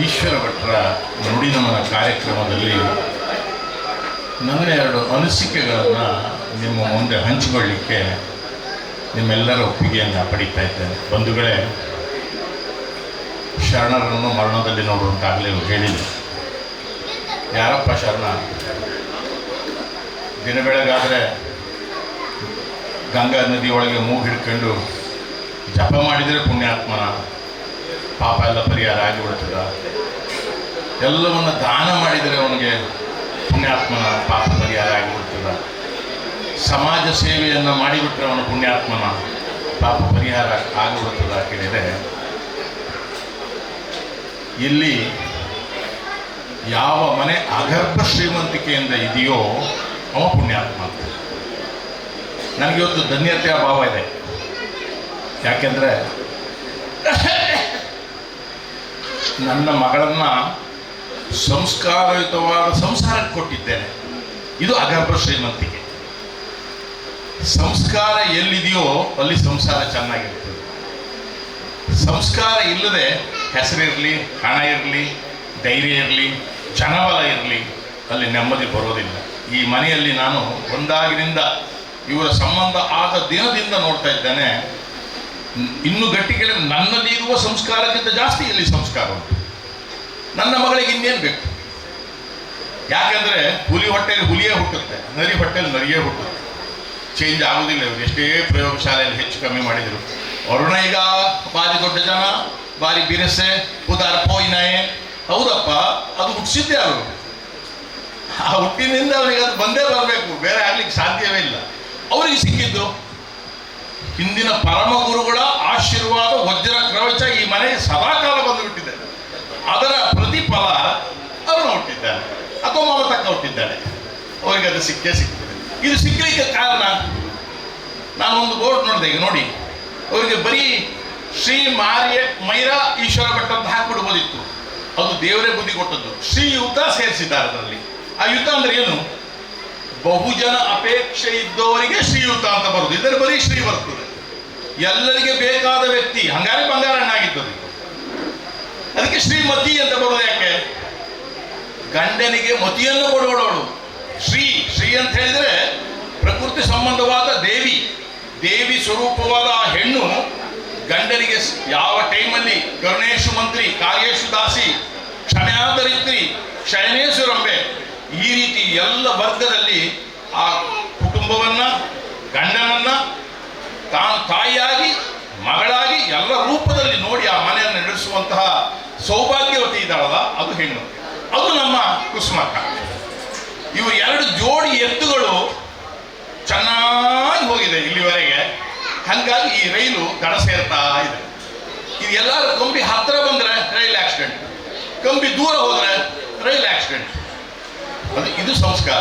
ಈಶ್ವರ ಭಟ್ರ ನುಡಿನಮನ ಕಾರ್ಯಕ್ರಮದಲ್ಲಿ ನನ್ನ ಎರಡು ಅನಿಸಿಕೆಗಳನ್ನು ನಿಮ್ಮ ಮುಂದೆ ಹಂಚಿಕೊಳ್ಳಿಕ್ಕೆ ನಿಮ್ಮೆಲ್ಲರ ಒಪ್ಪಿಗೆಯನ್ನು ಪಡೀತಾ ಇದ್ದೇನೆ. ಬಂಧುಗಳೇ, ಶರಣರನ್ನು ಮರಣದಲ್ಲಿ ನೋಡುವಂತಾಗಲೇ ಹೇಳಿದೆ ಯಾರಪ್ಪ ಶರಣ? ದಿನ ಬೆಳಗಾದರೆ ಗಂಗಾ ನದಿ ಒಳಗೆ ಮೂಗು ಹಿಡ್ಕೊಂಡು ಜಪ ಮಾಡಿದರೆ ಪುಣ್ಯಾತ್ಮನ. ಪಾಪ ಎಲ್ಲ ಪರಿಹಾರ ಆಗಿಬಿಡ್ತದ ಎಲ್ಲವನ್ನ ದಾನ ಮಾಡಿದರೆ ಅವನಿಗೆ ಪುಣ್ಯಾತ್ಮನ ಪಾಪ ಪರಿಹಾರ ಆಗಿಬಿಡ್ತದ ಸಮಾಜ ಸೇವೆಯನ್ನು ಮಾಡಿಬಿಟ್ರೆ ಅವನ ಪುಣ್ಯಾತ್ಮನ ಪಾಪ ಪರಿಹಾರ ಆಗಿಬಿಡ್ತದ ಕೇಳಿದರೆ, ಇಲ್ಲಿ ಯಾವ ಮನೆ ಅಗರ್ಭ ಶ್ರೀಮಂತಿಕೆಯಿಂದ ಇದೆಯೋ ಅವ ಪುಣ್ಯಾತ್ಮ ನನಗೆ ಒಂದು ಧನ್ಯತೆಯ ಭಾವ ಇದೆ. ಯಾಕೆಂದರೆ ನನ್ನ ಮಗಳನ್ನ ಸಂಸ್ಕಾರಯುತವಾದ ಸಂಸಾರಕ್ಕೆ ಕೊಟ್ಟಿದ್ದೇನೆ. ಇದು ಅಗರ್ಭ ಶ್ರೀಮಂತಿಕೆ. ಸಂಸ್ಕಾರ ಎಲ್ಲಿದೆಯೋ ಅಲ್ಲಿ ಸಂಸಾರ ಚೆನ್ನಾಗಿರ್ತದೆ ಸಂಸ್ಕಾರ ಇಲ್ಲದೆ ಹೆಸರಿರಲಿ ಹಣ ಇರಲಿ, ಧೈರ್ಯ ಇರಲಿ ಜನಬಲ ಇರಲಿ, ಅಲ್ಲಿ ನೆಮ್ಮದಿ ಬರೋದಿಲ್ಲ. ಈ ಮನೆಯಲ್ಲಿ ನಾನು ಒಂದಾಗಿನಿಂದ ಇವರ ಸಂಬಂಧ ಆದ ದಿನದಿಂದ ನೋಡ್ತಾ ಇದ್ದೇನೆ. ಇನ್ನು ಗಟ್ಟಿಗೆ ನನ್ನಲ್ಲಿರುವ ಸಂಸ್ಕಾರಕ್ಕಿಂತ ಜಾಸ್ತಿ ಇಲ್ಲಿ ಸಂಸ್ಕಾರ ಉಂಟು. ನನ್ನ ಮಗಳಿಗೆ ಇನ್ನೇನು ಬೇಕು? ಯಾಕೆಂದ್ರೆ ಹುಲಿ ಹೊಟ್ಟೆಯಲ್ಲಿ ಹುಲಿಯೇ ಹುಟ್ಟುತ್ತೆ. ನರಿ ಹೊಟ್ಟೆಯಲ್ಲಿ ನರಿಯೇ ಹುಟ್ಟುತ್ತೆ. ಚೇಂಜ್ ಆಗುವುದಿಲ್ಲ ಇವರು. ಎಷ್ಟೇ ಪ್ರಯೋಗಶಾಲೆಯಲ್ಲಿ ಹೆಚ್ಚು ಕಮ್ಮಿ ಮಾಡಿದರು. ಅರುಣ ಈಗ ಬಾರಿ ದೊಡ್ಡ ಜನ, ಬಾರಿ ಬಿರಸೆ, ಉದಾರ ಪೋಯಿನಾಯೆ ಹೌದಪ್ಪ, ಅದು ಹುಟ್ಟಿಸಿದ್ದೆ ಅವರು. ಆ ಹುಟ್ಟಿನಿಂದ ಅವನಿಗೆ ಅದು ಬಂದೇ ಬರಬೇಕು. ಬೇರೆ ಆಗ್ಲಿಕ್ಕೆ ಸಾಧ್ಯವೇ ಇಲ್ಲ. ಅವರಿಗೆ ಸಿಕ್ಕಿದ್ದು ಹಿಂದಿನ ಪರಮ ಗುರುಗಳ ಆಶೀರ್ವಾದ ವಜ್ರ ಕ್ರವಚ ಈ ಮನೆಗೆ ಸದಾಕಾಲ ಬಂದು ಬಿಟ್ಟಿದೆ ಅದರ ಪ್ರತಿಫಲ ಅವನು ಹುಟ್ಟಿದ್ದಾನೆ, ಅಥವಾ ಮಮತಕ್ಕ ಹುಟ್ಟಿದ್ದಾನೆ. ಅವರಿಗೆ ಅದು ಸಿಕ್ಕೇ ಸಿಗ್ತದೆ. ಇದು ಸಿಕ್ಕಲಿಕ್ಕೆ ಕಾರಣ ನಾನು ಒಂದು ಬೋರ್ಡ್ ನೋಡಿದೆ, ಈಗ ನೋಡಿ. ಅವರಿಗೆ ಬರೀ ಶ್ರೀ ಮಾರ್ಯ ಮೈರಾ ಈಶ್ವರ ಭಟ್ ಅಂತ ಅದು ದೇವರೇ ಬುದ್ಧಿ ಕೊಟ್ಟದ್ದು. ಶ್ರೀಯುತ ಸೇರಿಸಿದ್ದಾರೆ ಅದರಲ್ಲಿ. ಆ ಯುದ್ಧ ಅಂದ್ರೆ ಏನು? ಬಹುಜನ ಅಪೇಕ್ಷೆ ಇದ್ದವರಿಗೆ ಶ್ರೀಯುತ ಅಂತ ಬರುದು. ಇದರ ಬರೀ ಶ್ರೀ ಬರ್ತದೆ. ಎಲ್ಲರಿಗೆ ಬೇಕಾದ ವ್ಯಕ್ತಿ. ಹಂಗಾರೆ ಬಂಗಾರಣ್ಣಾಗಿದ್ದರು ಅದಕ್ಕೆ ಶ್ರೀಮತಿ ಅಂತ ಬರೋದು ಯಾಕೆ? ಗಂಡನಿಗೆ ಮತಿಯನ್ನು ಕೊಡೋಡವಳು ಶ್ರೀ ಶ್ರೀ ಅಂತ ಹೇಳಿದ್ರೆ ಪ್ರಕೃತಿ ಸಂಬಂಧವಾದ ದೇವಿ. ದೇವಿ ಸ್ವರೂಪವಾದ ಆ ಹೆಣ್ಣು ಗಂಡನಿಗೆ ಯಾವ ಟೈಮಲ್ಲಿ ಕರುಣೇಶು ಮಂತ್ರಿ ಕಾರ್ಯೇಶು ದಾಸಿ ಕ್ಷಮ್ಯಾದರಿತ್ರಿ ಶಯನೇಶ್ವರಂಬೆ ಈ ರೀತಿ ಎಲ್ಲ ವರ್ಗದಲ್ಲಿ ಆ ಕುಟುಂಬವನ್ನ, ಗಂಡನನ್ನ ತಾನು ತಾಯಿಯಾಗಿ, ಮಗಳಾಗಿ ಎಲ್ಲ ರೂಪದಲ್ಲಿ ನೋಡಿ ಆ ಮನೆಯನ್ನು ನಡೆಸುವಂತಹ ಸೌಭಾಗ್ಯವತಿ ಇದ್ದಾಳಲ್ಲ, ಅದು ಹೆಣ್ಣು. ಅದು ನಮ್ಮ ಕುಸುಮಕ್ಕ. ಇವು ಎರಡು ಜೋಡಿ ಎತ್ತುಗಳು ಚೆನ್ನಾಗಿ ಹೋಗಿದೆ ಇಲ್ಲಿವರೆಗೆ. ಹಂಗಾಗಿ ಈ ರೈಲು ದಡ ಸೇರ್ತಾ ಇದೆ. ಇದು ಎಲ್ಲರೂ ಕಂಬಿ ಹತ್ತಿರ ಬಂದ್ರೆ ರೈಲ್ ಆಕ್ಸಿಡೆಂಟ್. ಕಂಬಿ ದೂರ ಹೋದ್ರೆ ರೈಲ್ ಆಕ್ಸಿಡೆಂಟ್. ಅದು ಇದು ಸಂಸ್ಕಾರ.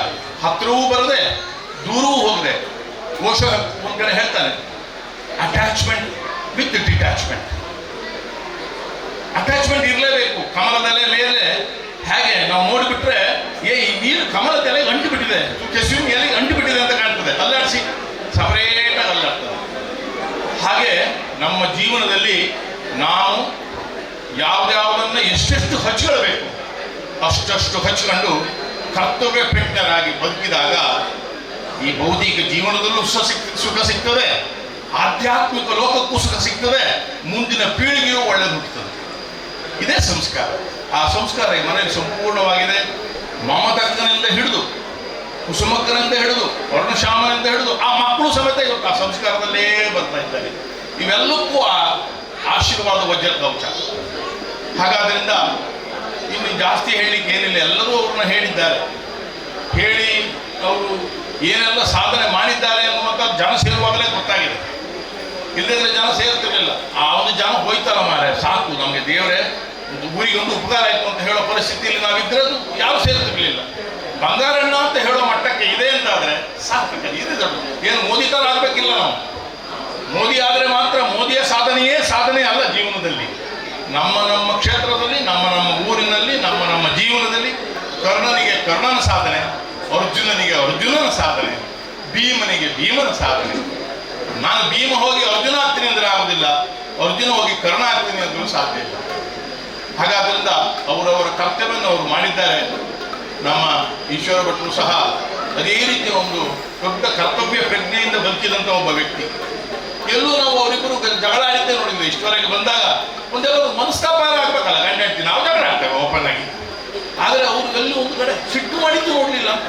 ಹತ್ತಿರವೂ ಬರದೆ ದೂರವೂ ಹೋಗದೆ. ಘೋಷ ಒಂದ್ ಕಡೆ ಹೇಳ್ತಾನೆ. ಅಟ್ಯಾಚ್ಮೆಂಟ್ ವಿತ್ ಡಿಟ್ಯಾಚ್ಮೆಂಟ್ ಅಟ್ಯಾಚ್ಮೆಂಟ್ ಇರಲೇಬೇಕು. ಕಮಲದಲ್ಲೇ ಮೇಲೆ ಹೇಗೆ? ನಾವು ನೋಡಿಬಿಟ್ರೆ, ಏ, ಈ ನೀರು ಕಮಲದ ಎಲೆಗೆ ಅಂಟು ಬಿಟ್ಟಿದೆ ಕೆಸುವಿನ ಎಲೆಗೆ ಅಂಟು ಬಿಟ್ಟಿದೆ ಅಂತ ಕಾಣ್ತದೆ. ಅಲ್ಲಾಡಿಸಿ ಸಪರೇಟ್ ಅಲ್ಲಾಡ್ತದೆ ಹಾಗೆ ನಮ್ಮ ಜೀವನದಲ್ಲಿ ನಾವು ಯಾವ್ದಾವುದನ್ನ ಎಷ್ಟೆಷ್ಟು ಹಚ್ಕೊಳ್ಬೇಕು, ಅಷ್ಟಷ್ಟು ಹಚ್ಕೊಂಡು ಕರ್ತವ್ಯ ಪ್ರಜ್ಞರಾಗಿ ಬದುಕಿದಾಗ ಈ ಭೌತಿಕ ಜೀವನದಲ್ಲೂ ಸುಖ ಸುಖ ಸಿಗ್ತದೆ. ಆಧ್ಯಾತ್ಮಿಕ ಲೋಕಕ್ಕೂ ಸುಖ ಸಿಗ್ತದೆ, ಮುಂದಿನ ಪೀಳಿಗೆಯೂ ಒಳ್ಳೆದು ಹುಟ್ಟುತ್ತದೆ. ಇದೇ ಸಂಸ್ಕಾರ. ಆ ಸಂಸ್ಕಾರ ಈ ಮನೆಯಲ್ಲಿ ಸಂಪೂರ್ಣವಾಗಿದೆ. ಮಮತಕ್ಕನಿಂದ ಹಿಡಿದು, ಕುಸುಮಕ್ಕನಿಂದ ಹಿಡಿದು, ವರ್ಣಶ್ಯಾಮನಿಂದ ಹಿಡಿದು, ಆ ಮಕ್ಕಳು ಸಮೇತ ಇವತ್ತು ಆ ಸಂಸ್ಕಾರದಲ್ಲೇ ಬರ್ತಾ ಇದ್ದಾರೆ. ಇವೆಲ್ಲಕ್ಕೂ ಆ ಆಶೀರ್ವಾದ ವಜ್ರ ಕವಚ ಹಾಗಾದ್ರಿಂದ ಇನ್ನು ಜಾಸ್ತಿ ಹೇಳಲಿಕ್ಕೆ ಏನಿಲ್ಲ. ಎಲ್ಲರೂ ಅವ್ರನ್ನ ಹೇಳಿದ್ದಾರೆ. ಹೇಳಿ, ಅವರು ಏನೆಲ್ಲ ಸಾಧನೆ ಮಾಡಿದ್ದಾರೆ ಅನ್ನುವಂಥ ಜನ ಸೇರುವಾಗಲೇ ಗೊತ್ತಾಗಿದೆ. ಇಲ್ಲದ್ರೆ ಜನ ಸೇರ್ತಿರ್ಲಿಲ್ಲ. ಆ ಒಂದು ಜನ ಹೋಯ್ತಾರ ಮಾರೆ ಸಾಕು ನಮಗೆ ದೇವರೇ ಊರಿಗೆ ಒಂದು ಉಪಕಾರ ಆಯ್ತು ಅಂತ ಹೇಳೋ ಪರಿಸ್ಥಿತಿಯಲ್ಲಿ ನಾವಿದ್ರೆ ಅದು ಯಾರು ಸೇರ್ತಿರ್ಲಿಲ್ಲ. ಬಂಗಾರಣ್ಣ ಅಂತ ಹೇಳೋ ಮಟ್ಟಕ್ಕೆ ಇದೆ ಅಂತಾದರೆ ಸಾಕು ಇದೆ ಏನು ಮೋದಿ ತರ ಆಗ್ಬೇಕಿಲ್ಲ ನಾವು. ಮೋದಿ ಆದರೆ ಮಾತ್ರ ಮೋದಿಯ ಸಾಧನೆಯೇ ಸಾಧನೆ ಅಲ್ಲ ಜೀವನದಲ್ಲಿ. ನಮ್ಮ ನಮ್ಮ ಕ್ಷೇತ್ರದಲ್ಲಿ, ನಮ್ಮ ನಮ್ಮ ಊರಿನಲ್ಲಿ, ನಮ್ಮ ನಮ್ಮ ಜೀವನದಲ್ಲಿ ಕರ್ಣನಿಗೆ ಕರ್ಣನ ಸಾಧನೆ, ಅರ್ಜುನನಿಗೆ ಅರ್ಜುನನ ಸಾಧನೆ, ಭೀಮನಿಗೆ ಭೀಮನ ಸಾಧನೆ. ನಾನು ಭೀಮ ಹೋಗಿ ಅರ್ಜುನ ಆಗ್ತೀನಿ ಅಂದ್ರೆ ಆಗುದಿಲ್ಲ. ಅರ್ಜುನ ಹೋಗಿ ಕರ್ಣ ಆಗ್ತೀನಿ ಅಂದ್ರೂ ಸಾಧ್ಯ ಇಲ್ಲ. ಹಾಗಾದ್ರಿಂದ ಅವರವರ ಕರ್ತವ್ಯವನ್ನು ಅವರು ಮಾಡಿದ್ದಾರೆ. ನಮ್ಮ ಈಶ್ವರ ಭಟ್ರು ಸಹ ಅದೇ ರೀತಿಯ ಒಂದು ದೊಡ್ಡ ಕರ್ತವ್ಯ ಪ್ರಜ್ಞೆಯಿಂದ ಬದುಕಿದಂಥ ಒಬ್ಬ ವ್ಯಕ್ತಿ. ಎಲ್ಲೂ ನಾವು ಅವರಿಬ್ಬರು ಜಗಳ ಆಡಿದ್ದೇ ನೋಡಿದ್ವಿ ಇಷ್ಟವರೆಗೆ ಬಂದಾಗ ಒಂದೆಲ್ಲ ಮನಸ್ತಾಪ ಆಗ್ಬೇಕಲ್ಲ. ಗಂಡ, ಹೆಂಡತಿ, ನಾವು ಜಗಳ ಆಗ್ತೇವೆ ಓಪನ್ ಆಗಿ. ಆದರೆ ಅವ್ರು ಎಲ್ಲಿ ಒಂದು ಕಡೆ ಸಿಟ್ಟು ಮಾಡಿದ್ದು ನೋಡ್ಲಿಲ್ಲ ಅಂತ.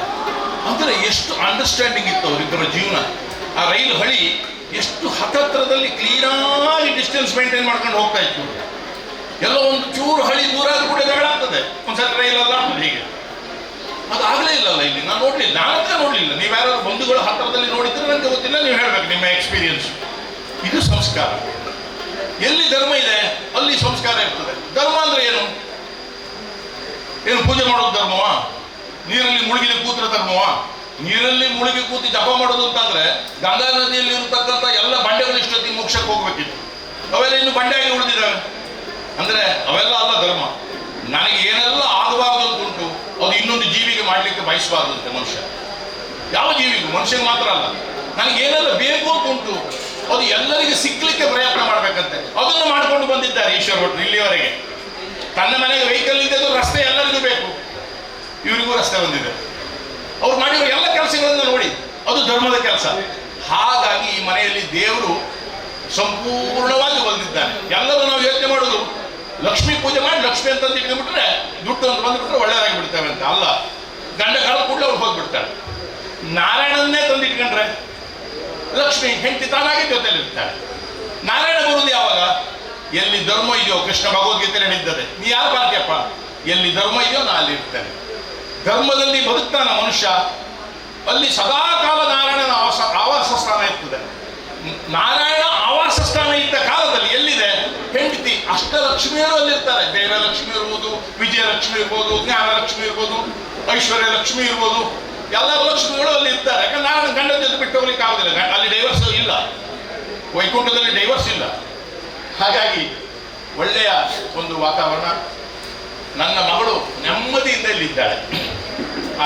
ಅಂದ್ರೆ ಎಷ್ಟು ಅಂಡರ್ಸ್ಟ್ಯಾಂಡಿಂಗ್ ಇತ್ತು ಅವರಿಬ್ಬರ ಜೀವನ. ಆ ರೈಲು ಹಳಿ ಎಷ್ಟು ಹತ್ತತ್ರದಲ್ಲಿ ಕ್ಲೀನಾಗಿ ಡಿಸ್ಟೆನ್ಸ್ ಮೇಂಟೈನ್ ಮಾಡ್ಕೊಂಡು ಹೋಗ್ತಾ ಇತ್ತು ಎಲ್ಲೋ ಒಂದು ಚೂರು ಹಳಿ ದೂರ ಆದ್ರೂ ಕೂಡ ಜಗಳ ಆಗ್ತದೆ. ಒಂದ್ಸಲ ಇಲ್ಲಲ್ಲ ಹೀಗೆ. ಅದು ಆಗಲೇ ಇಲ್ಲಲ್ಲ ಇಲ್ಲಿ. ನಾನು ನೋಡ್ಲಿಲ್ಲ. ಹತ್ರ ನೋಡಲಿಲ್ಲ. ನೀವು ಯಾರು ಬಂಧುಗಳು ಹತ್ತಿರದಲ್ಲಿ ನೋಡಿದ್ರೆ ನನಗೆ ಗೊತ್ತಿಲ್ಲ. ನೀವು ಹೇಳ್ಬೇಕು ನಿಮ್ಮ ಎಕ್ಸ್ಪೀರಿಯನ್ಸ್ ಇದು ಸಂಸ್ಕಾರ. ಎಲ್ಲಿ ಧರ್ಮ ಇದೆ, ಅಲ್ಲಿ ಸಂಸ್ಕಾರ ಇರ್ತದೆ. ಧರ್ಮ ಅಂದ್ರೆ ಏನು? ಏನು ಪೂಜೆ ಮಾಡೋದು ಧರ್ಮವಾ? ನೀರಲ್ಲಿ ಮುಳುಗಿದ ಕೂತ್ರ ಧರ್ಮವಾ? ನೀರಲ್ಲಿ ಮುಳುಗಿ ಕೂತಿ ಜಪ ಮಾಡೋದು ಅಂತಂದ್ರೆ ಗಂಗಾ ನದಿಯಲ್ಲಿ ಇರತಕ್ಕಂಥ ಎಲ್ಲ ಬಂಡೆಗಳು ಇಷ್ಟೊತ್ತಿಗೆ ಮೋಕ್ಷಕ್ಕೆ ಹೋಗ್ಬೇಕಿತ್ತು. ಅವೆಲ್ಲ ಇನ್ನು ಬಂಡೆಯಾಗಿ ಉಳಿದಿದ್ದಾವೆ. ಅಂದ್ರೆ ಅವೆಲ್ಲ ಅಲ್ಲ ಧರ್ಮ. ನನಗೆ ಏನೆಲ್ಲ ಆಗಬಾರ್ದು ಅಂತ ಉಂಟು ಅದು ಇನ್ನೊಂದು ಜೀವಿಗೆ ಮಾಡ್ಲಿಕ್ಕೆ ಬಯಸಬಾರ್ದು ಅಂತೆ ಮನುಷ್ಯ. ಯಾವ ಜೀವಿಗೂ? ಮನುಷ್ಯಗೆ ಮಾತ್ರ ಅಲ್ಲ. ನನಗೆ ಏನೆಲ್ಲ ಬೇಕು ಅಂತ ಉಂಟು ಅದು ಎಲ್ಲರಿಗೆ ಸಿಕ್ಕಲಿಕ್ಕೆ ಪ್ರಯತ್ನ ಮಾಡ್ಬೇಕಂತೆ. ಅದನ್ನು ಮಾಡ್ಕೊಂಡು ಬಂದಿದ್ದಾರೆ ಈಶ್ವರ ಭಟ್ರು ಇಲ್ಲಿವರೆಗೆ. ತನ್ನ ಮನೆಗೆ ವೆಹಿಕಲ್ ಇದ್ದದ್ದು ರಸ್ತೆ ಎಲ್ಲರಿಗೂ ಬೇಕು. ಇವರಿಗೂ ರಸ್ತೆ ಬಂದಿದೆ. ಅವ್ರು ಮಾಡಿರೋ ಎಲ್ಲ ಕೆಲಸಗಳನ್ನು ನೋಡಿ, ಅದು ಧರ್ಮದ ಕೆಲಸ. ಹಾಗಾಗಿ ಈ ಮನೆಯಲ್ಲಿ ದೇವರು ಸಂಪೂರ್ಣವಾಗಿ ಬಂದಿದ್ದಾನೆ. ಎಲ್ಲರೂ ನಾವು ಯೋಚನೆ ಮಾಡೋದು, ಲಕ್ಷ್ಮಿ ಪೂಜೆ ಮಾಡಿ ಲಕ್ಷ್ಮಿ ಅಂತ ಇಟ್ಕೊಂಡ್ಬಿಟ್ರೆ ದುಡ್ಡು ಅಂತ ಬಂದ್ಬಿಟ್ರೆ ಒಳ್ಳೆಯದಾಗಿ ಬಿಡ್ತೇವೆ ಅಂತ ಅಲ್ಲ. ಗಂಡ ಕಾಲ ಕೂಡಲೇ ಅವ್ರು ಹೋಗ್ಬಿಡ್ತಾಳೆ ನಾರಾಯಣನ್ನೇ ತಂದು ಇಟ್ಕೊಂಡ್ರೆ ಲಕ್ಷ್ಮಿ ಹೆಂಡತಿ ತಾನಾಗಿ ಜೊತೆಯಲ್ಲಿ ಇರ್ತಾಳೆ. ನಾರಾಯಣ ಬರುವುದು ಯಾವಾಗ? ಎಲ್ಲಿ ಧರ್ಮ ಇದೆಯೋ ಕೃಷ್ಣ ಭಗವದ್ಗೀತೆ ಹೇಳಿದ್ದದೆ. ನೀ ಯಾರು ಬಾರ್ತಿಯಪ್ಪ ಎಲ್ಲಿ ಧರ್ಮ ಇದೆಯೋ ನಾ ಅಲ್ಲಿ ಇರ್ತೇನೆ. ಧರ್ಮದಲ್ಲಿ ಬದುಕ್ತಾನ ಮನುಷ್ಯ, ಅಲ್ಲಿ ಸದಾಕಾಲ ನಾರಾಯಣನ ಆವಾಸ ಆವಾಸ ಸ್ಥಾನ ಇರ್ತದೆ. ನಾರಾಯಣ ಆವಾಸ ಸ್ಥಾನ ಇದ್ದ ಕಾಲದಲ್ಲಿ ಎಲ್ಲಿದೆ? ಹೆಂಡತಿ ಅಷ್ಟಲಕ್ಷ್ಮಿಯರು ಅಲ್ಲಿರ್ತಾರೆ. ದೇವ ಲಕ್ಷ್ಮಿ ಇರ್ಬೋದು, ವಿಜಯಲಕ್ಷ್ಮಿ ಇರ್ಬೋದು, ಜ್ಞಾನಲಕ್ಷ್ಮಿ ಇರ್ಬೋದು ಐಶ್ವರ್ಯ ಲಕ್ಷ್ಮಿ ಇರ್ಬೋದು ಎಲ್ಲ ಲಕ್ಷ್ಮಿಗಳು ಅಲ್ಲಿ ಇರ್ತಾರೆ ಯಾಕಂದ್ರೆ ನಾನು ಗಂಡ ಜೊತೆ ಬಿಟ್ಟು ಹೋಗ್ಲಿಕ್ಕೆ ಆಗೋದಿಲ್ಲ. ಅಲ್ಲಿ ಡೈವರ್ಸ್ ಇಲ್ಲ. ವೈಕುಂಠದಲ್ಲಿ ಡೈವರ್ಸ್ ಇಲ್ಲ. ಹಾಗಾಗಿ ಒಳ್ಳೆಯ ಒಂದು ವಾತಾವರಣ. ನನ್ನ ಮಗಳು ನೆಮ್ಮದಿಯಿಂದ ಇಲ್ಲಿದ್ದಾಳೆ.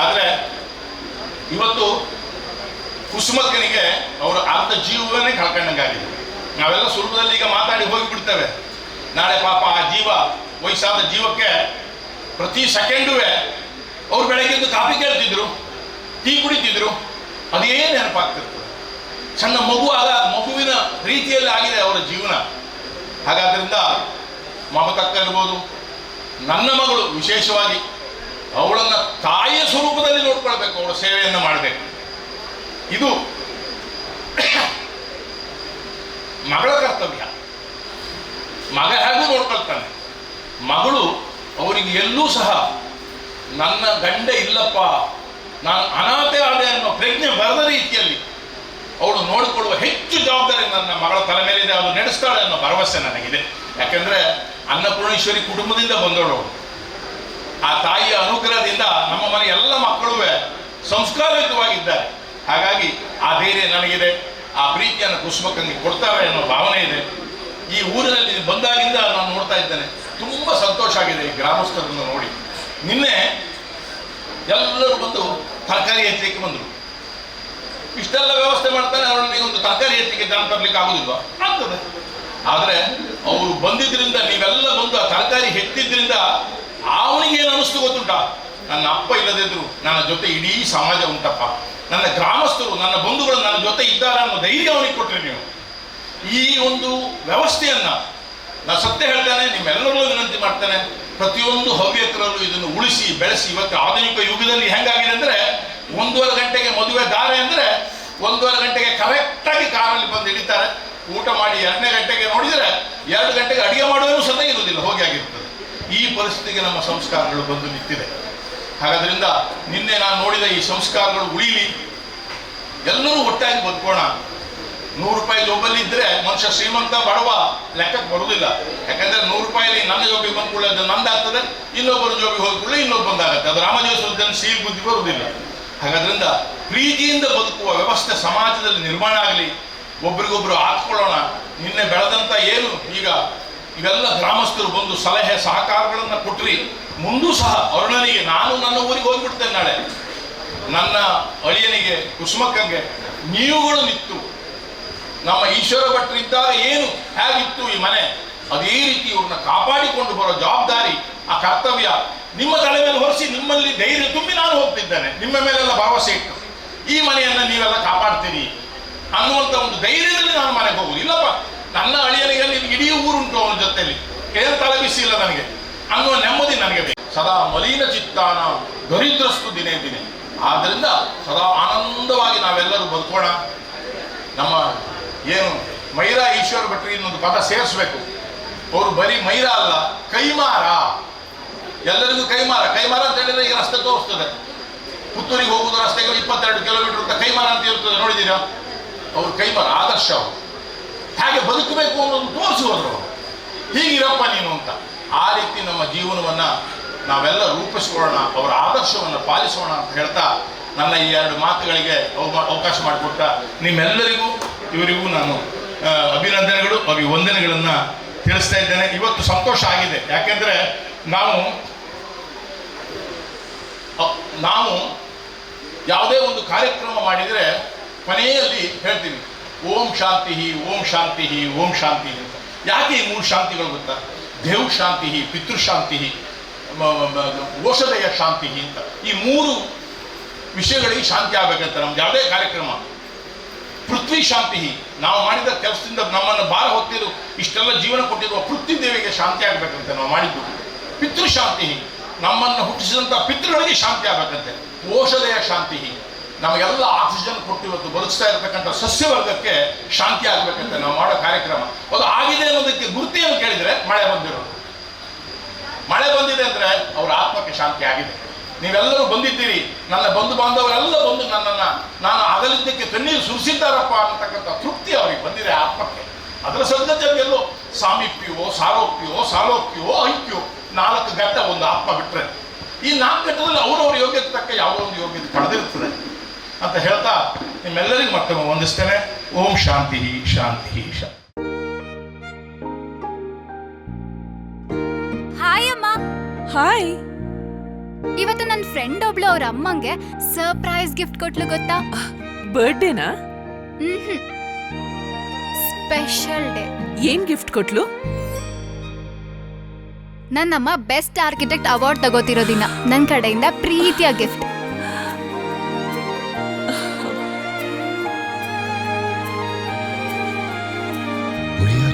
ಆದರೆ ಇವತ್ತು ಕುಸುಮಕ್ಕನಿಗೆ ಅವರು ಅರ್ಧ ಜೀವವನ್ನೇ ಕಳ್ಕೊಂಡಂಗಾಗಿದೆ. ನಾವೆಲ್ಲ ಸುಲಭದಲ್ಲಿ ಈಗ ಮಾತಾಡಿ ಹೋಗಿಬಿಡ್ತೇವೆ. ನಾಳೆ ಪಾಪ ಆ ಜೀವ, ವಯಸ್ಸಾದ ಜೀವಕ್ಕೆ ಪ್ರತಿ ಸೆಕೆಂಡುವೆ ಅವ್ರು ಬೆಳಗ್ಗೆ ಎದ್ದು ಕಾಫಿ ಕೇಳ್ತಿದ್ರು, ಟೀ ಕುಡಿತಿದ್ರು, ಅದೇ ನೆನಪಾಗ್ತಿರ್ತದೆ. ಸಣ್ಣ ಮಗು ಆಗ, ಮಗುವಿನ ರೀತಿಯಲ್ಲಿ ಆಗಿದೆ ಅವರ ಜೀವನ. ಹಾಗಾದ್ರಿಂದ ಮಮತಕ್ಕ ಇರ್ಬೋದು, ನನ್ನ ಮಗಳು ವಿಶೇಷವಾಗಿ ಅವಳನ್ನ ತಾಯಿಯ ಸ್ವರೂಪದಲ್ಲಿ ನೋಡ್ಕೊಳ್ಬೇಕು, ಅವಳ ಸೇವೆಯನ್ನು ಮಾಡಬೇಕು. ಇದು ಮಗಳ ಕರ್ತವ್ಯ. ಮಗ ಹೇಗೂ ನೋಡ್ಕೊಳ್ತಾನೆ. ಮಗಳು ಅವರಿಗೆ ಎಲ್ಲೂ ಸಹ, ನನ್ನ ಗಂಡ ಇಲ್ಲಪ್ಪ, ನಾನು ಅನಾಥೆ ಆದೆ ಅನ್ನೋ ಪ್ರಜ್ಞೆ ಬರದ ರೀತಿಯಲ್ಲಿ ಅವಳು ನೋಡಿಕೊಳ್ಳುವ ಹೆಚ್ಚು ಜವಾಬ್ದಾರಿ ನನ್ನ ಮಗಳ ತಲೆ ಮೇಲಿದೆ ಅವಳು ನಡೆಸ್ತಾಳೆ ಅನ್ನೋ ಭರವಸೆ ನನಗಿದೆ. ಯಾಕೆಂದರೆ ಅನ್ನಪೂರ್ಣೇಶ್ವರಿ ಕುಟುಂಬದಿಂದ ಬಂದವಳು. ಆ ತಾಯಿಯ ಅನುಗ್ರಹದಿಂದ ನಮ್ಮ ಮನೆ ಎಲ್ಲ ಮಕ್ಕಳು ಸಂಸ್ಕಾರಯುತವಾಗಿದ್ದಾರೆ. ಹಾಗಾಗಿ ಆ ಧೈರ್ಯ ನನಗಿದೆ, ಆ ಪ್ರೀತಿಯನ್ನು ಕುಸುಮಕ್ಕಂಗೆ ಕೊಡ್ತಾರೆ ಅನ್ನೋ ಭಾವನೆ ಇದೆ. ಈ ಊರಿನಲ್ಲಿ ಬಂದಾಗಿಂದ ನಾನು ನೋಡ್ತಾ ಇದ್ದೇನೆ. ತುಂಬ ಸಂತೋಷ ಆಗಿದೆ ಈ ಗ್ರಾಮಸ್ಥರನ್ನು ನೋಡಿ. ನಿನ್ನೆ ಎಲ್ಲರೂ ಬಂದು ತರಕಾರಿ ಹೆಚ್ಚಲಿಕ್ಕೆ ಬಂದರು. ಇಷ್ಟೆಲ್ಲ ವ್ಯವಸ್ಥೆ ಮಾಡ್ತಾನೆ ಅವರಲ್ಲಿ ಒಂದು ತರಕಾರಿ ಹೆಚ್ಚಿಗೆ ಜನ ತರಲಿಕ್ಕೆ ಆಗುದಿಲ್ವಾ? ಆಗ್ತದೆ. ಆದರೆ ಅವರು ಬಂದಿದ್ದರಿಂದ ನೀವೆಲ್ಲ ಬಂದು ಆ ತರಕಾರಿ ಹೆಚ್ಚಿದ್ರಿಂದ ಅವನಿಗೆ ಏನು ಅನಿಸ್ತು ಗೊತ್ತುಂಟ? ನನ್ನ ಅಪ್ಪ ಇಲ್ಲದಿದ್ರು ನನ್ನ ಜೊತೆ ಇಡೀ ಸಮಾಜ ಉಂಟಪ್ಪ. ನನ್ನ ಗ್ರಾಮಸ್ಥರು, ನನ್ನ ಬಂಧುಗಳು ನನ್ನ ಜೊತೆ ಇದ್ದಾರೆ ಅನ್ನೋ ಧೈರ್ಯ ಅವನಿಗೆ ಕೊಟ್ಟರೆ ನೀವು. ಈ ಒಂದು ವ್ಯವಸ್ಥೆಯನ್ನ ನಾನು ಸತ್ಯ ಹೇಳ್ತೇನೆ ನಿಮ್ಮೆಲ್ಲರಲ್ಲೂ ವಿನಂತಿ ಮಾಡ್ತೇನೆ. ಪ್ರತಿಯೊಂದು ಹವ್ಯಕರಲ್ಲೂ ಇದನ್ನು ಉಳಿಸಿ, ಬೆಳೆಸಿ, ಇವತ್ತು ಆಧುನಿಕ ಯುಗದಲ್ಲಿ ಹೆಂಗಾಗಿದೆ ಅಂದ್ರೆ ಒಂದೂವರೆ ಗಂಟೆಗೆ ಮದುವೆ ದಾರೆ ಅಂದ್ರೆ ಒಂದೂವರೆ ಗಂಟೆಗೆ ಕರೆಕ್ಟಾಗಿ ಕಾರಲ್ಲಿ ಬಂದು ಇಳಿತಾರೆ ಊಟ ಮಾಡಿ ಎರಡನೇ ಗಂಟೆಗೆ ನೋಡಿದರೆ ಎರಡು ಗಂಟೆಗೆ ಅಡಿಗೆ ಮಾಡುವನು ಸಹ ಇರುವುದಿಲ್ಲ, ಹೋಗಿ ಆಗಿರ್ತದೆ. ಈ ಪರಿಸ್ಥಿತಿಗೆ ನಮ್ಮ ಸಂಸ್ಕಾರಗಳು ಬಂದು ನಿಂತಿದೆ. ಹಾಗಾದ್ರಿಂದ ನಿನ್ನೆ ನಾನು ನೋಡಿದ ಈ ಸಂಸ್ಕಾರಗಳು ಉಳಿಲಿ, ಎಲ್ಲರೂ ಒಟ್ಟಾಗಿ ಬದುಕೋಣ. ನೂರು ರೂಪಾಯಿ ಜೋಬಲ್ಲಿ ಇದ್ರೆ ಮನುಷ್ಯ ಶ್ರೀಮಂತ ಬಡವ ಲೆಕ್ಕಕ್ಕೆ ಬರುವುದಿಲ್ಲ. ಯಾಕಂದ್ರೆ ನೂರು ರೂಪಾಯಿ ನನ್ನ ಜೋಬಿಗೆ ಬಂದ್ಕೊಳ್ಳಿ ಅದು ನಂದಾಗ್ತದೆ, ಇನ್ನೊಬ್ಬರ ಜೋಬಿಗೆ ಹೋಗ್ಕೊಳ್ಳಿ ಇನ್ನೊಬ್ಬ ಬಂದಾಗತ್ತೆ. ಅದು ರಾಮಜೋಸ್ವರ್ಧನ್ ಸೀಲ್ ಬುದ್ಧಿ ಬರುವುದಿಲ್ಲ. ಹಾಗಾದ್ರಿಂದ ಪ್ರೀತಿಯಿಂದ ಬದುಕುವ ವ್ಯವಸ್ಥೆ ಸಮಾಜದಲ್ಲಿ ನಿರ್ಮಾಣ ಆಗಲಿ, ಒಬ್ರಿಗೊಬ್ರು ಹಾಕ್ಕೊಳ್ಳೋಣ ನಿನ್ನೆ ಬೆಳೆದಂತ ಏನು ಈಗ ಇವೆಲ್ಲ ಗ್ರಾಮಸ್ಥರು ಬಂದು ಸಲಹೆ ಸಹಕಾರಗಳನ್ನು ಕೊಟ್ರಿ, ಮುಂದೂ ಸಹ ಅರುಣನಿಗೆ ನಾನು ನನ್ನ ಊರಿಗೆ ಹೋಗ್ಬಿಡ್ತೇನೆ ನಾಳೆ. ನನ್ನ ಅಳಿಯನಿಗೆ, ಕುಸುಮಕ್ಕಂಗೆ ನೀವುಗಳು ನಿತ್ತು ನಮ್ಮ ಈಶ್ವರ ಭಟ್ರು ಇದ್ದಾಗ ಏನು ಹೇಗಿತ್ತು ಈ ಮನೆ? ಅದೇ ರೀತಿ ಇವ್ರನ್ನ ಕಾಪಾಡಿಕೊಂಡು ಬರೋ ಜವಾಬ್ದಾರಿ, ಆ ಕರ್ತವ್ಯ ನಿಮ್ಮ ತಲೆ ಮೇಲೆ ಹೊರಿಸಿ ನಿಮ್ಮಲ್ಲಿ ಧೈರ್ಯ ತುಂಬಿ ನಾನು ಹೋಗ್ತಿದ್ದೇನೆ. ನಿಮ್ಮ ಮೇಲೆಲ್ಲ ಭರವಸೆ ಇಟ್ಟು ಈ ಮನೆಯನ್ನ ನೀವೆಲ್ಲ ಕಾಪಾಡ್ತೀರಿ ಅನ್ನುವಂಥ ಒಂದು ಧೈರ್ಯದಲ್ಲಿ ನಾನು ಮನೆಗೆ ಹೋಗುದು ಇಲ್ಲಪ್ಪ ನನ್ನ ಅಳಿಯನಿಗೆ ಇಡೀ ಊರುಂಟು ಅವನ ಜೊತೆಯಲ್ಲಿ ಏನು ತಲೆಬಿಸಿ ಇಲ್ಲ ನನಗೆ. ಅನ್ನುವ ನೆಮ್ಮದಿ ನನಗೆ ಬೇಕು. ಸದಾ ಮಲಿನ ಚಿತ್ತಾನ, ದರಿದ್ರಸ್ತು ದಿನೇ ದಿನೇ. ಆದ್ದರಿಂದ ಸದಾ ಆನಂದವಾಗಿ ನಾವೆಲ್ಲರೂ ಬದುಕೋಣ. ನಮ್ಮ ಏನು ಮೈರಾ ಈಶ್ವರ ಭಟ್ರಿ ಇನ್ನೊಂದು ಪದ ಸೇರಿಸ್ಬೇಕು. ಅವರು ಬರೀ ಮೈರಾ ಅಲ್ಲ, ಕೈಮಾರ. ಎಲ್ಲರಿಗೂ ಕೈಮಾರ. ಕೈಮಾರ ಅಂತ ಹೇಳಿದ್ರೆ ಈಗ ರಸ್ತೆ ತೋರಿಸ್ತದೆ. ಪುತ್ತೂರಿಗೆ ಹೋಗುವುದು ರಸ್ತೆಗಳು ಇಪ್ಪತ್ತೆರಡು ಕಿಲೋಮೀಟರ್ ಅಂತ ಕೈಮಾರ ಅಂತ ಇರ್ತದೆ. ನೋಡಿದ್ದೀರಾ? ಅವ್ರು ಕೈಮಾರ, ಆದರ್ಶ ಅವರು. ಹೇಗೆ ಬದುಕಬೇಕು ಅನ್ನೋದು ತೋರಿಸುವರು ಹೀಗಿರಪ್ಪ ನೀನು ಅಂತ. ಆ ರೀತಿ ನಮ್ಮ ಜೀವನವನ್ನ ನಾವೆಲ್ಲ ರೂಪಿಸ್ಕೊಳ್ಳೋಣ, ಅವರ ಆದರ್ಶವನ್ನು ಪಾಲಿಸೋಣ ಅಂತ ಹೇಳ್ತಾ ನನ್ನ ಈ ಎರಡು ಮಾತುಗಳಿಗೆ ಅವ- ಅವಕಾಶ ಮಾಡಿಕೊಟ್ಟ ನಿಮ್ಮೆಲ್ಲರಿಗೂ, ಇವರಿಗೂ ನಾನು ಅಭಿನಂದನೆಗಳು ಅಭಿವಂದನೆಗಳನ್ನು ತಿಳಿಸ್ತಾ ಇದ್ದೇನೆ. ಇವತ್ತು ಸಂತೋಷ ಆಗಿದೆ. ಯಾಕೆಂದ್ರೆ ನಾವು ನಾವು ಯಾವುದೇ ಒಂದು ಕಾರ್ಯಕ್ರಮ ಮಾಡಿದರೆ ಕೊನೆಯಲ್ಲಿ ಹೇಳ್ತೀವಿ ಓಂ ಶಾಂತಿ ಓಂ ಶಾಂತಿ ಓಂ ಶಾಂತಿ ಅಂತ. ಯಾಕೆ ಈ ಮೂರು ಶಾಂತಿಗಳು ಗೊತ್ತಾ? ದೇವ್ ಶಾಂತಿ ಪಿತೃಶಾಂತಿ ಓಷಧಯ ಶಾಂತಿ ಅಂತ. ಈ ಮೂರು ವಿಷಯಗಳಿಗೆ ಶಾಂತಿ ಆಗಬೇಕಂತ ನಮ್ದು ಯಾವುದೇ ಕಾರ್ಯಕ್ರಮ. ಪೃಥ್ವಿ ಶಾಂತಿ. ನಾವು ಮಾಡಿದ ಕೆಲಸದಿಂದ ನಮ್ಮನ್ನು ಭಾರ ಹೊತ್ತಿರು ಇಷ್ಟೆಲ್ಲ ಜೀವನ ಕೊಟ್ಟಿರುವ ಪೃಥ್ವಿ ದೇವಿಗೆ ಶಾಂತಿ ಆಗಬೇಕಂತೆ ನಾವು ಮಾಡಿದ್ದು. ಪಿತೃಶಾಂತಿ ನಮ್ಮನ್ನು ಹುಟ್ಟಿಸಿದಂಥ ಪಿತೃಗಳಿಗೆ ಶಾಂತಿ ಆಗಬೇಕಂತೆ. ಓಷಧಯ ಶಾಂತಿ. ನಮಗೆಲ್ಲ ಆಕ್ಸಿಜನ್ ಕೊಟ್ಟು ಇವತ್ತು ಬದುಕ್ತಾ ಇರತಕ್ಕಂಥ ಸಸ್ಯವರ್ಗಕ್ಕೆ ಶಾಂತಿ ಆಗ್ಬೇಕಂತ ನಾವು ಮಾಡೋ ಕಾರ್ಯಕ್ರಮ. ಅದು ಆಗಿದೆ ಅನ್ನೋದಕ್ಕೆ ಗುರುತಿಯನ್ನು ಕೇಳಿದರೆ ಮಳೆ ಬಂದಿರೋದು. ಮಳೆ ಬಂದಿದೆ ಅಂದ್ರೆ ಅವರ ಆತ್ಮಕ್ಕೆ ಶಾಂತಿ ಆಗಿದೆ. ನೀವೆಲ್ಲರೂ ಬಂದಿದ್ದೀರಿ. ನನ್ನ ಬಂಧು ಬಾಂಧವರೆಲ್ಲ ಬಂದು ನನ್ನನ್ನು, ನಾನು ಅಗಲಿದ್ದಕ್ಕೆ ಕಣ್ಣೀರು ಸುರಿಸಿದ್ದಾರಪ್ಪ ಅನ್ನತಕ್ಕಂಥ ತೃಪ್ತಿ ಅವರಿಗೆ ಬಂದಿದೆ ಆತ್ಮಕ್ಕೆ. ಅದರ ಸದ್ಗತಿಯಲ್ಲೂ ಸಾಮೀಪ್ಯವೋ, ಸಾರೋಪ್ಯವೋ ಸಾಲೋಪ್ಯವೋ ಐಕ್ಯೋ ನಾಲ್ಕು ಘಟ್ಟ ಒಂದು ಆತ್ಮ ಬಿಟ್ಟರೆ ಈ ನಾಲ್ಕು ಘಟ್ಟದಲ್ಲಿ ಅವರವರ ಯೋಗ್ಯತೆ ತಕ್ಕ ಯಾವುದೋ ಒಂದು ಯೋಗ್ಯತೆ ಪಡೆದಿರ್ತದೆ ಅಂತ ಹೇಳ್ತಾ ನಿಮ್ಮೆಲ್ಲರಿಗೂ ಮತ್ತೊಮ್ಮೆ ವಂದಿಸ್ತೇನೆ. ಓಂ ಶಾಂತಿ ಶಾಂತಿ ಶಾಂತಿ ಹಾಯ್ ಅಮ್ಮ. ಹಾಯ್ ಇವತ್ತು ನನ್ನ ಫ್ರೆಂಡ್ ಒಬ್ಳು ಅವ್ರ ಅಮ್ಮಂಗೆ ಸರ್ಪ್ರೈಸ್ ಗಿಫ್ಟ್ ಕೊಟ್ಲು ಗೊತ್ತಾ? ಬರ್ಡೇನಾ ಸ್ಪೆಷಲ್ ಡೇ ಏನ್ ಗಿಫ್ಟ್ ಕೊಟ್ಲು? ನನ್ನಮ್ಮ ಬೆಸ್ಟ್ ಆರ್ಕಿಟೆಕ್ಟ್ ಅವಾರ್ಡ್ ತಗೋತಿರೋ ದಿನ. ನನ್ನ ಕಡೆಯಿಂದ ಪ್ರೀತಿಯ ಗಿಫ್ಟ್